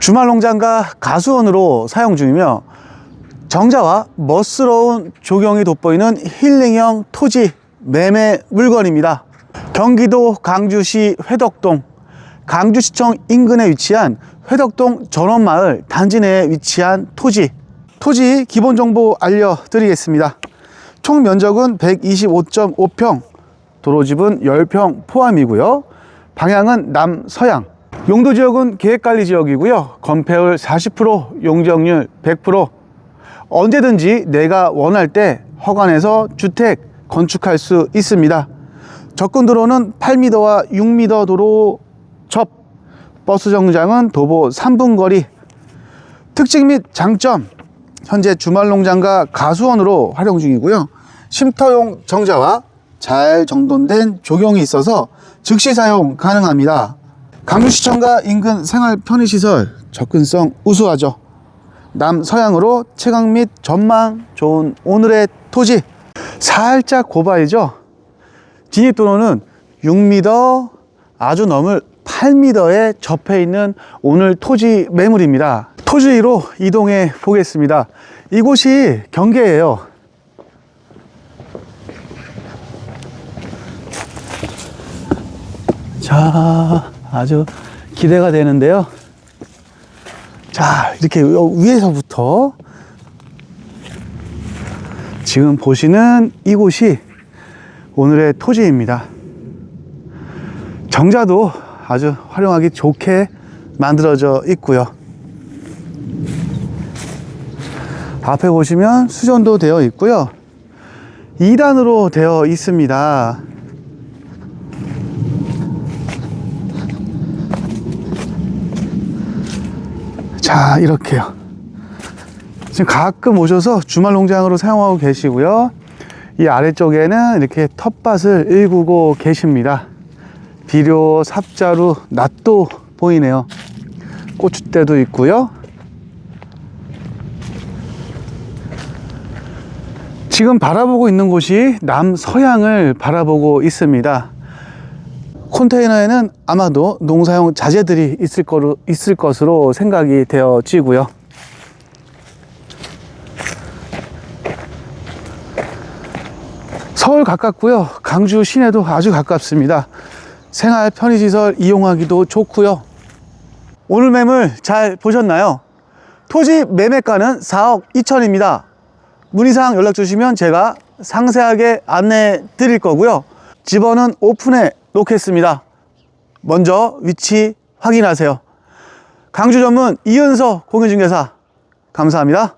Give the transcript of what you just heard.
주말 농장과 가수원으로 사용 중이며 정자와 멋스러운 조경이 돋보이는 힐링형 토지 매매 물건입니다. 경기도 강주시 회덕동, 강주시청 인근에 위치한 회덕동 전원마을 단지 내에 위치한 토지. 토지 기본 정보 알려드리겠습니다. 총 면적은 125.5평, 도로집은 10평 포함이고요. 방향은 남서양. 용도 지역은 계획관리 지역이고요. 건폐율 40%, 용적률 100%. 언제든지 내가 원할 때 허관해서 주택 건축할 수 있습니다. 접근 도로는 8m와 6m 도로 접. 버스 정류장은 도보 3분 거리. 특징 및 장점. 현재 주말 농장과 가수원으로 활용 중이고요. 쉼터용 정자와 잘 정돈된 조경이 있어서 즉시 사용 가능합니다. 강주시청과 인근 생활 편의시설 접근성 우수하죠. 남서양으로 채광 및 전망 좋은 오늘의 토지 살짝 고바이죠. 진입도로는 6m 아주 넘을 8m에 접해 있는 오늘 토지 매물입니다. 토지로 이동해 보겠습니다. 이곳이 경계예요. 자, 아주 기대가 되는데요. 자, 이렇게 위에서부터 지금 보시는 이곳이 오늘의 토지입니다. 정자도 아주 활용하기 좋게 만들어져 있고요. 앞에 보시면 수전도 되어 있고요. 2단으로 되어 있습니다. 자, 이렇게요. 지금 가끔 오셔서 주말 농장으로 사용하고 계시고요. 이 아래쪽에는 이렇게 텃밭을 일구고 계십니다. 비료, 삽자루, 낫도 보이네요. 고추대도 있고요. 지금 바라보고 있는 곳이 남서양을 바라보고 있습니다. 컨테이너에는 아마도 농사용 자재들이 있을, 거로, 있을 것으로 생각이 되어지고요. 서울 가깝고요. 강주 시내도 아주 가깝습니다. 생활 편의시설 이용하기도 좋고요. 오늘 매물 잘 보셨나요? 토지 매매가는 4억 2천입니다. 문의사항 연락 주시면 제가 상세하게 안내해 드릴 거고요. 집어는 오픈해 놓겠습니다. 먼저 위치 확인하세요. 강주 전문 이은서 공인중개사 감사합니다.